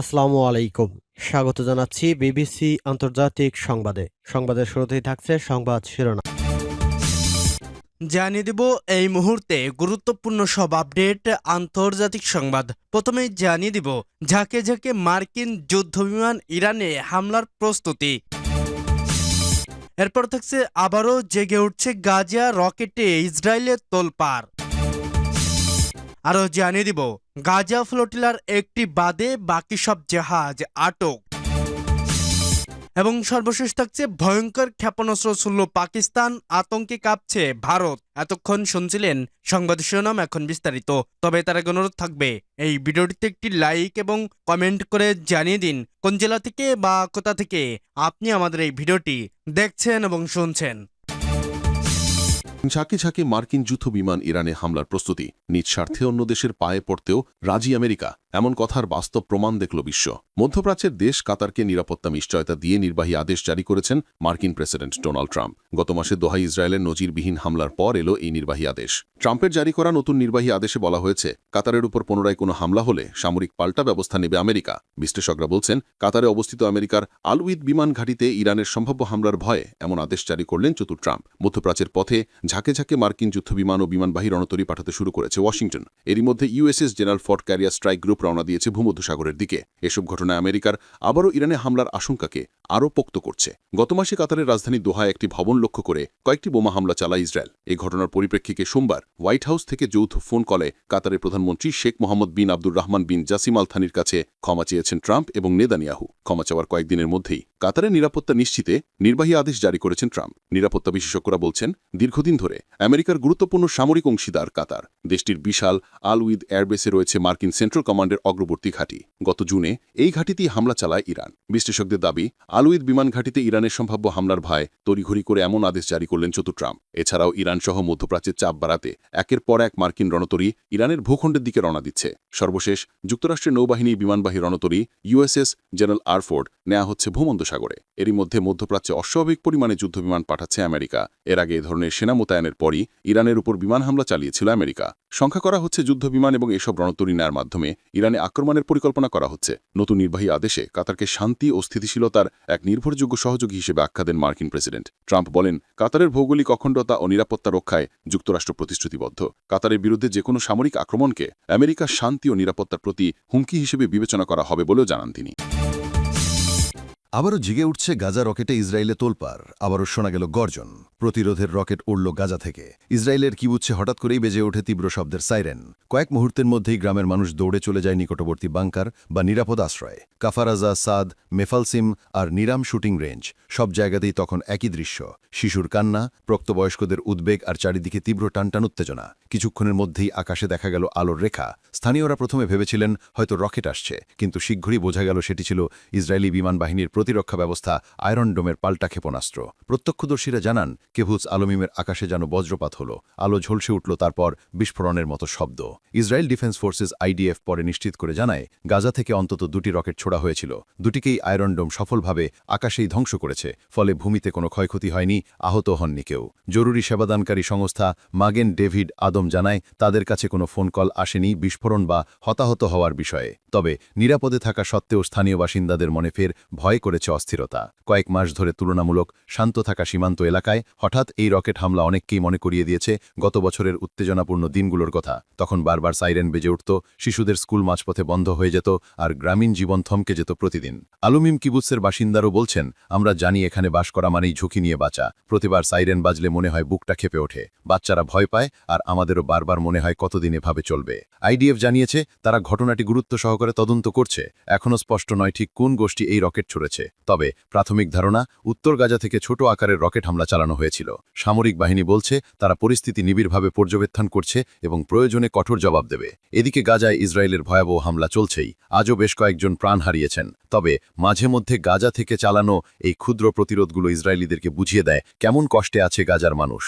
আসসালামু আলাইকুম। স্বাগত জানাচ্ছি বিবিসি আন্তর্জাতিক সংবাদে। সংবাদের শুরুতেই থাকছে সংবাদ শিরোনাম। জানিয়ে দেব, এই মুহূর্তে গুরুত্বপূর্ণ সব আপডেট, আন্তর্জাতিক সংবাদ। প্রথমে জানিয়ে দিব, ঝাঁকে ঝাঁকে মার্কিন যুদ্ধবিমান ইরানে হামলার প্রস্তুতি। এরপর থাকছে, আবারও জেগে উঠছে গাজা রকেটে ইসরায়েলের তোলপাড়। আরও জানিয়ে দিব। গাজা ফ্লোটিলার একটি বাদে বাকি সব জাহাজ আটক। এবং সর্বশেষ থাকছে ভয়ঙ্কর ক্ষেপণাস্ত্র ছুড়ল পাকিস্তান, আতঙ্কে কাঁপছে ভারত। এতক্ষণ শুনছিলেন সংবাদ শিরোনাম এখন বিস্তারিত। তবে তার আগে অনুরোধ থাকবে, এই ভিডিওটিতে একটি লাইক এবং কমেন্ট করে জানিয়ে দিন, কোন জেলা থেকে বা কোথা থেকে আপনি আমাদের এই ভিডিওটি দেখছেন এবং শুনছেন। ঝাঁকে ঝাঁকে মার্কিন যুদ্ধ বিমান ইরানে হামলার প্রস্তুতি। নিজ স্বার্থে অন্য দেশের পায়ে পড়তেও রাজি আমেরিকা। এমন কথার বাস্তব প্রমাণ দেখল বিশ্ব। মধ্যপ্রাচ্যের দেশ কাতারকে নিরাপত্তা নিশ্চয়তা দিয়ে নির্বাহী আদেশ জারি করেছেন মার্কিন প্রেসিডেন্ট ডোনাল্ড ট্রাম্প। গত মাসে দোহাই ইসরায়েলের নজিরবিহীন হামলার পর এলো এই নির্বাহী আদেশ। ট্রাম্পের জারি করা নতুন নির্বাহী আদেশে বলা হয়েছে, কাতারের উপর পুনরায় কোনো হামলা হলে সামরিক পাল্টা ব্যবস্থা নেবে আমেরিকা। বিশ্লেষকরা বলছেন, কাতারে অবস্থিত আমেরিকার আলউইদ বিমান ঘাঁটিতে ইরানের সম্ভাব্য হামলার ভয়ে এমন আদেশ জারি করলেন চতুর ট্রাম্প। মধ্যপ্রাচ্যের পথে ঝাঁকে ঝাঁকে মার্কিন যুদ্ধবিমান ও বিমানবাহী রণতরী পাঠাতে শুরু করেছে ওয়াশিংটন। এরই মধ্যে USS general Ford carrier strike group রওনা দিয়েছে ভূমধ্যসাগরের দিকে। এসব ঘটনায় আমেরিকার আবারও ইরানে হামলার আশঙ্কাকে আরও পোক্ত করছে। গত মাসে কাতারের রাজধানী দোহায় একটি ভবন লক্ষ্য করে কয়েকটি বোমা হামলা চালায় ইসরায়েল। এই ঘটনার পরিপ্রেক্ষিতে সোমবার হোয়াইট হাউস থেকে যৌথ ফোন কলে কাতারের প্রধানমন্ত্রী শেখ মোহাম্মদ বিন আব্দুর রহমান বিন জাসিম আল থানির কাছে ক্ষমা চেয়েছেন ট্রাম্প এবং নেদানিয়াহু ক্ষমা চাওয়ার কয়েকদিনের মধ্যেই কাতারের নিরাপত্তা নিশ্চিতে নির্বাহী আদেশ জারি করেছেন ট্রাম্প। নিরাপত্তা বিশেষজ্ঞরা বলছেন, দীর্ঘদিন ধরে আমেরিকার গুরুত্বপূর্ণ সামরিক অংশীদার কাতার। দেশটির বিশাল আল উইদ এয়ারবেসে রয়েছে মার্কিন সেন্ট্রাল কমান্ডের অগ্রবর্তী ঘাঁটি। গত জুনে এই ঘাঁটিতেই হামলা চালায় ইরান। বিশ্লেষকদের দাবি আলুইদ বিমান ঘাঁটিতে ইরানের সম্ভাব্য হামলার ভয় তড়িঘড়ি করে এমন আদেশ জারি করলেন চতুর ট্রাম্প। এছাড়াও ইরান সহ মধ্যপ্রাচ্যের চাপ বাড়াতে একের পর এক মার্কিন রণতরী ইরানের ভূখণ্ডের দিকে রওনা দিচ্ছে। সর্বশেষ যুক্তরাষ্ট্রের নৌবাহিনী বিমানবাহী রণতরী ইউএসএস জেনারেল আরফোর্ড নেওয়া হচ্ছে ভূমধ্যসাগরে এরই মধ্যে মধ্যপ্রাচ্যে অস্বাভাবিক পরিমাণে যুদ্ধবিমান পাঠাচ্ছে আমেরিকা। এর আগে এ ধরনের সেনা মোতায়েনের পরই ইরানের উপর বিমান হামলা চালিয়েছিল আমেরিকা। সংখ্যা করা হচ্ছে যুদ্ধবিমান এবং এসব রণতরী নেয়ার মাধ্যমে ইরানে আক্রমণের পরিকল্পনা করা হচ্ছে। নতুন নির্বাহী আদেশে কাতারকে শান্তি ও স্থিতিশীলতার এক নির্ভরযোগ্য সহযোগী হিসেবে আখ্যা দেন মার্কিন প্রেসিডেন্ট। ট্রাম্প বলেন, কাতারের ভৌগোলিক অখণ্ডতা ও নিরাপত্তা রক্ষায় যুক্তরাষ্ট্র প্রতিশ্রুতিবদ্ধ। কাতারের বিরুদ্ধে যে কোনো সামরিক আক্রমণকে আমেরিকার শান্তি ও নিরাপত্তার প্রতি হুমকি হিসেবে বিবেচনা করা হবে বলেও জানান তিনি। আবারও জিগে উঠছে গাজা রকেটে ইসরায়েলে তোলপার আবারও শোনা গেল গর্জন। প্রতিরোধের রকেট উড়ল গাজা থেকে। ইসরায়েলের কিবুচ্ছে হঠাৎ করেই বেজে ওঠে তীব্র শব্দের সাইরেন। কয়েক মুহূর্তের মধ্যেই গ্রামের মানুষ দৌড়ে চলে যায় নিকটবর্তী বাংকার বা নিরাপদ আশ্রয়। কাফারাজা, সাদ, মেফালসিম আর নিরাম শুটিং রেঞ্জ, সব জায়গাতেই তখন একই দৃশ্য। শিশুর কান্না প্রক্তবয়স্কদের উদ্বেগ আর চারিদিকে তীব্র টানটান উত্তেজনা। কিছুক্ষণের মধ্যেই আকাশে দেখা গেল আলোর রেখা। স্থানীয়রা প্রথমে ভেবেছিলেন হয়তো রকেট আসছে, কিন্তু শীঘ্রই বোঝা গেল সেটি ছিল ইসরায়েলি বিমান বাহিনীর প্রতিরক্ষা ব্যবস্থা আয়রন ডোমের পাল্টা ক্ষেপণাস্ত্র। প্রত্যক্ষদর্শীরা জানান, কেভুজ আলমিমের আকাশে যেন বজ্রপাত হল। আলো ঝলসে উঠল তারপর বিস্ফোরণের মতো শব্দ। ইসরায়েল ডিফেন্স ফোর্সেস আইডিএফ পরে নিশ্চিত করে জানায়, গাজা থেকে অন্তত দুটি রকেট ছোড়া হয়েছিল। দুটিকেই আয়রন ডোম সফলভাবে আকাশেই ধ্বংস করেছে, ফলে ভূমিতে কোনো ক্ষয়ক্ষতি হয়নি, আহত হননি কেউ। জরুরি সেবাদানকারী সংস্থা মাগেন ডেভিড আদম জানায়, তাদের কাছে কোনো ফোন কল আসেনি বিস্ফোরণ বা হতাহত হওয়ার বিষয়ে। তবে নিরাপদে থাকা সত্ত্বেও স্থানীয় বাসিন্দাদের মনে ফের ভয় করেছে অস্থিরতা। কয়েক মাস ধরে তুলনামূলক শান্ত থাকা সীমান্ত এলাকায় হঠাৎ এই রকেট হামলা অনেককেই মনে করিয়ে দিয়েছে গত বছরের উত্তেজনাপূর্ণ দিনগুলোর কথা। তখন বারবার সাইরেন বেজে উঠত, শিশুদের স্কুল মাঝপথে বন্ধ হয়ে যেত আর গ্রামীণ জীবন থমকে যেত প্রতিদিন। আলুমিম কিবুৎসের বাসিন্দারও বলছেন, আমরা জানি এখানে বাস করা মানেই ঝুঁকি নিয়ে বাঁচা। প্রতিবার সাইরেন বাজলে মনে হয় বুকটা খেপে ওঠে। বাচ্চারা ভয় পায় আর আমাদেরও বারবার মনে হয় কতদিন এভাবে চলবে। আইডিএফ জানিয়েছে, তারা ঘটনাটি গুরুত্ব সহকারে তদন্ত করছে। এখনও স্পষ্ট নয় ঠিক কোন গোষ্ঠী এই রকেট ছুড়েছে। তবে প্রাথমিক ধারণা, উত্তর গাজা থেকে ছোট আকারের রকেট হামলা চালানো হয়েছিল। সামরিক বাহিনী বলছে, তারা পরিস্থিতি নিবিড়ভাবে পর্যবেক্ষণ করছে এবং প্রয়োজনে কঠোর জবাব দেবে। এদিকে গাজায় ইসরায়েলের ভয়াবহ হামলা চলছেই, আজও বেশ কয়েকজন প্রাণ হারিয়েছেন। তবে মাঝে মধ্যে গাজা থেকে চালানো এই ক্ষুদ্র প্রতিরোধগুলো ইসরায়েলিদেরকে বুঝিয়ে দেয়, কেমন কষ্টে আছে গাজার মানুষ।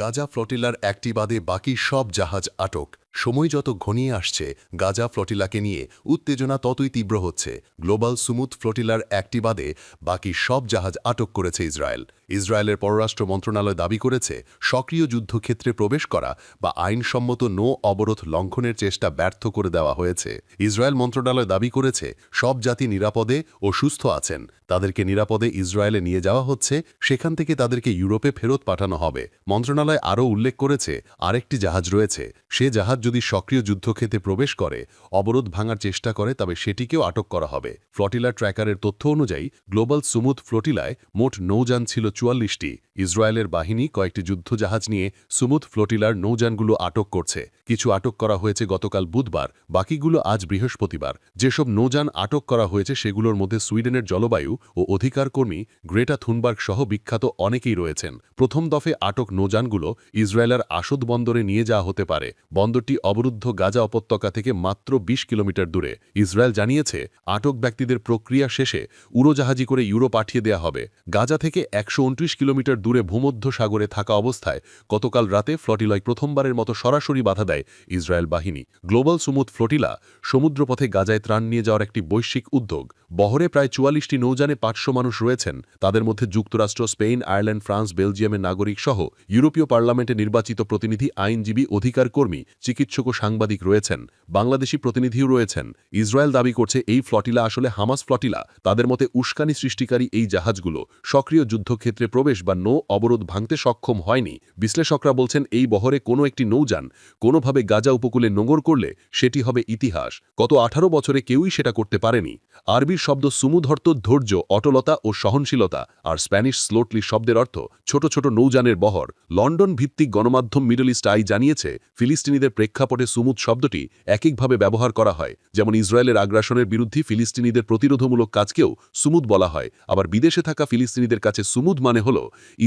গাজা ফ্লোটিলার একটি বাদে বাকি সব জাহাজ আটক। সময় যত ঘনিয়ে আসছে, গাজা ফ্লটিলাকে নিয়ে উত্তেজনা ততই তীব্র হচ্ছে। গ্লোবাল সুমুথ ফ্লটিলার একটি বাদে বাকি সব জাহাজ আটক করেছে ইসরায়েল। ইসরায়েলের পররাষ্ট্র মন্ত্রণালয় দাবি করেছে, সক্রিয় যুদ্ধক্ষেত্রে প্রবেশ করা বা আইনসম্মত নো অবরোধ লঙ্ঘনের চেষ্টা ব্যর্থ করে দেওয়া হয়েছে। ইসরায়েল মন্ত্রণালয় দাবি করেছে, সব জাতি নিরাপদে ও সুস্থ আছেন। তাদেরকে নিরাপদে ইসরায়েলে নিয়ে যাওয়া হচ্ছে, সেখান থেকে তাদেরকে ইউরোপে ফেরত পাঠানো হবে। মন্ত্রণালয় আরও উল্লেখ করেছে, আরেকটি জাহাজ রয়েছে, সে জাহাজ যদি সক্রিয় যুদ্ধক্ষেত্রে প্রবেশ করে, অবরোধ ভাঙার চেষ্টা করে, তবে সেটিকেও আটক করা হবে। ফ্লটিলা ট্র্যাকারের তথ্য অনুযায়ী, গ্লোবাল সুমুথ ফ্লোটিলায় মোট নৌযান ছিল চুয়াল্লিশটি। ইসরায়েলের বাহিনী কয়েকটি যুদ্ধজাহাজ নিয়ে সুমুথ ফ্লোটিলার নৌযানগুলো আটক করছে। কিছু আটক করা হয়েছে গতকাল বুধবার, বাকিগুলো আজ বৃহস্পতিবার। যেসব নৌযান আটক করা হয়েছে, সেগুলোর মধ্যে সুইডেনের জলবায়ু ও অধিকার কর্মী গ্রেটা থুনবার্গ সহ বিখ্যাত অনেকেই রয়েছেন। প্রথম দফে আটক নৌযানগুলো ইসরায়েলের আসদ বন্দরে নিয়ে যাওয়া হতে পারে। বন্দরটি অবরুদ্ধ গাজা উপত্যকা থেকে মাত্র ২০ কিলোমিটার দূরে। ইসরায়েল জানিয়েছে, আটক ব্যক্তিদের প্রক্রিয়া শেষে উড়োজাহাজি করে ইউরো পাঠিয়ে দেয়া হবে। গাজা থেকে একশো কিলোমিটার দূরে ভূমধ্য সাগরে থাকা অবস্থায় গতকাল রাতে ফ্লটিলায় প্রথমবারের মতো সরাসরি বাধা দেয় ইসরায়েল বাহিনী। গ্লোবাল সুমুদ ফ্লটিলা সমুদ্রপথে গাজায় ত্রাণ নিয়ে যাওয়ার একটি বৈশ্বিক উদ্যোগ। বহরে প্রায় চুয়াল্লিশটি নৌযানে পাঁচশো মানুষ রয়েছেন। তাদের মধ্যে যুক্তরাষ্ট্র, স্পেন, আয়ারল্যান্ড, ফ্রান্স, বেলজিয়ামের নাগরিক সহ ইউরোপীয় পার্লামেন্টে নির্বাচিত প্রতিনিধি, আইনজীবী অধিকার কর্মী চিকিৎসক ও সাংবাদিক রয়েছেন, বাংলাদেশি প্রতিনিধিও রয়েছেন। ইসরায়েল দাবি করছে এই ফ্লটিলা আসলে হামাস ফ্লটিলা। তাদের মতে উস্কানি সৃষ্টিকারী এই জাহাজগুলো সক্রিয় যুদ্ধক্ষেত্রে প্রবেশ বা নৌ অবরোধ ভাঙতে সক্ষম হয়নি। বিশ্লেষকরা বলছেন এই বহরে কোনো একটি নৌযান কোনোভাবে গাজা উপকূলে নোঙর করলে সেটি হবে ইতিহাস। গত আঠারো বছরে কেউই সেটা করতে পারেনি। আরবির শব্দ সুমুধর্ত ধৈর্য, অটলতা ও সহনশীলতা আর স্প্যানিশ স্লোটলি শব্দের অর্থ ছোট ছোট নৌযানের বহর। লন্ডন ভিত্তিক গণমাধ্যম মিডল ইস্ট আই জানিয়েছে, ফিলিস্তিনিদের প্রেক্ষাপটে সুমুদ শব্দটি একইভাবে ব্যবহার করা হয়, যেমন ইসরায়েলের আগ্রাসনের বিরুদ্ধে ফিলিস্তিনিদের প্রতিরোধমূলক কাজকেও সুমুদ বলা হয়। আবার বিদেশে থাকা ফিলিস্তিনিদের কাছে সুমুদ মানে হল,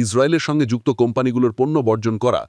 ইসরায়েলের সঙ্গে যুক্ত কোম্পানিগুলোর পণ্য বর্জন করা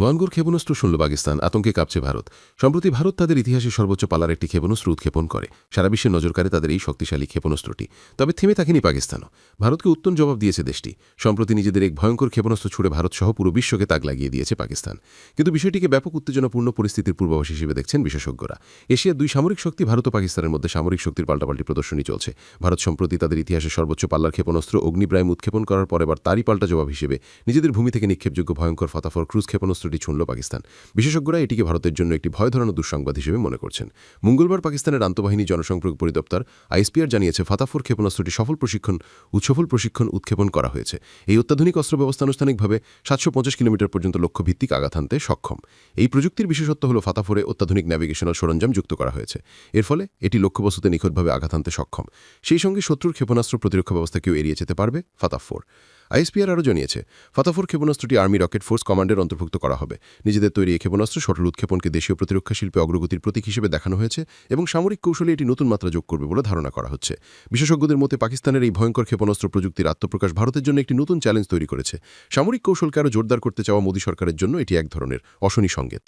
ভয়ঙ্কর ক্ষেপণাস্ত্র শুনল পাকিস্তান, আতঙ্কে কাঁপছে ভারত। সম্প্রতি ভারত তাদের ইতিহাসে সর্বোচ্চ পালার একটি ক্ষেপণাস্ত্র উৎক্ষেপণ করে। সারা বিশ্বের নজর কাড়ে তাদের এই শক্তিশালী ক্ষেপণাস্ত্রটি। তবে থেমে থাকেনি পাকিস্তানও। ভারতকে উত্তম জবাব দিয়েছে দেশটি। সম্প্রতি নিজেদের এক ভয়ঙ্কর ক্ষেপণাস্ত্র ছুড়ে ভারত সহ পুরো বিশ্বকে তাক লাগিয়ে দিয়েছে পাকিস্তান। কিন্তু বিষয়টিকে ব্যাপক উত্তেজনাপূর্ণ পরিস্থিতির পূর্বাভাস হিসেবে দেখছেন বিশেষজ্ঞরা। এশিয়ার দুই সামরিক শক্তি, ভারত ও পাকিস্তানের মধ্যে সামরিক শক্তির পাল্টাপাল্টি প্রদর্শনী চলছে। ভারত সম্প্রতি তাদের ইতিহাসে সর্বোচ্চ পাল্লার ক্ষেপণাস্ত্র অগ্নিপ্রায়ম উৎক্ষেপণ করার পর এবার তারই পাল্টা জবাব হিসেবে নিজেদের ভূমি থেকে নিক্ষেপযোগ্য ভয়ঙ্কর ফতাফর ক্রুজ ক্ষেপণাস্ত্রটি ছুঁড়ল পাকিস্তান। বিশেষজ্ঞরা এটিকে ভারতের জন্য একটি ভয় ধরানো দুঃসংবাদ হিসেবে মনে করছেন। মঙ্গলবার পাকিস্তানের আন্তঃবাহিনী জনসম্পর্ক পরিদপ্তর আইএসপিআর জানিয়েছে, ফাতাফোর ক্ষেপণাস্ত্রটি সফল প্রশিক্ষণ, উৎসফল প্রশিক্ষণ উৎক্ষেপণ করা হয়েছে। এই অত্যাধুনিক অস্ত্র ব্যবস্থা আনুষ্ঠানিকভাবে সাতশো পঞ্চাশ কিলোমিটার পর্যন্ত লক্ষ্যভিত্তিক আঘাত হানতে সক্ষম। এই প্রযুক্তির বিশেষত্ব হল ফাতাফোরে অত্যাধুনিক ন্যাভিগেশনাল সরঞ্জাম যুক্ত করা হয়েছে। এর ফলে এটি লক্ষ্যবস্তুতে নিখুঁতভাবে আঘাত হানতে সক্ষম। সেই সঙ্গে শত্রুর ক্ষেপণাস্ত্র প্রতিরক্ষা ব্যবস্থাকেও এড়িয়ে যেতে পারবে, ফাতাফোর। আইএসপিআর আরও জানিয়েছে, ফাতাফোর ক্ষেপণাস্ত্রটি আর্মি রকেট ফোর্স কমান্ডের অন্তর্ভুক্ত করা হবে। নিজেদের তৈরি এই ক্ষেপণাস্ত্র সটল উৎক্ষেপণকে দেশীয় প্রতিরক্ষা শিল্পে অগ্রগতির প্রতীক হিসেবে দেখানো হয়েছে এবং সামরিক কৌশলে এটি নতুন মাত্রা যোগ করবে বলে ধারণা করা হচ্ছে। বিশেষজ্ঞদের মতে পাকিস্তানের এই ভয়ঙ্কর ক্ষেপণাস্ত্র প্রযুক্তির আত্মপ্রকাশ ভারতের জন্য একটি নতুন চ্যালেঞ্জ তৈরি করেছে। সামরিক কৌশলকে আরও জোরদার করতে চাওয়া মোদী সরকারের জন্য এটি এক ধরনের অশনি সংকেত।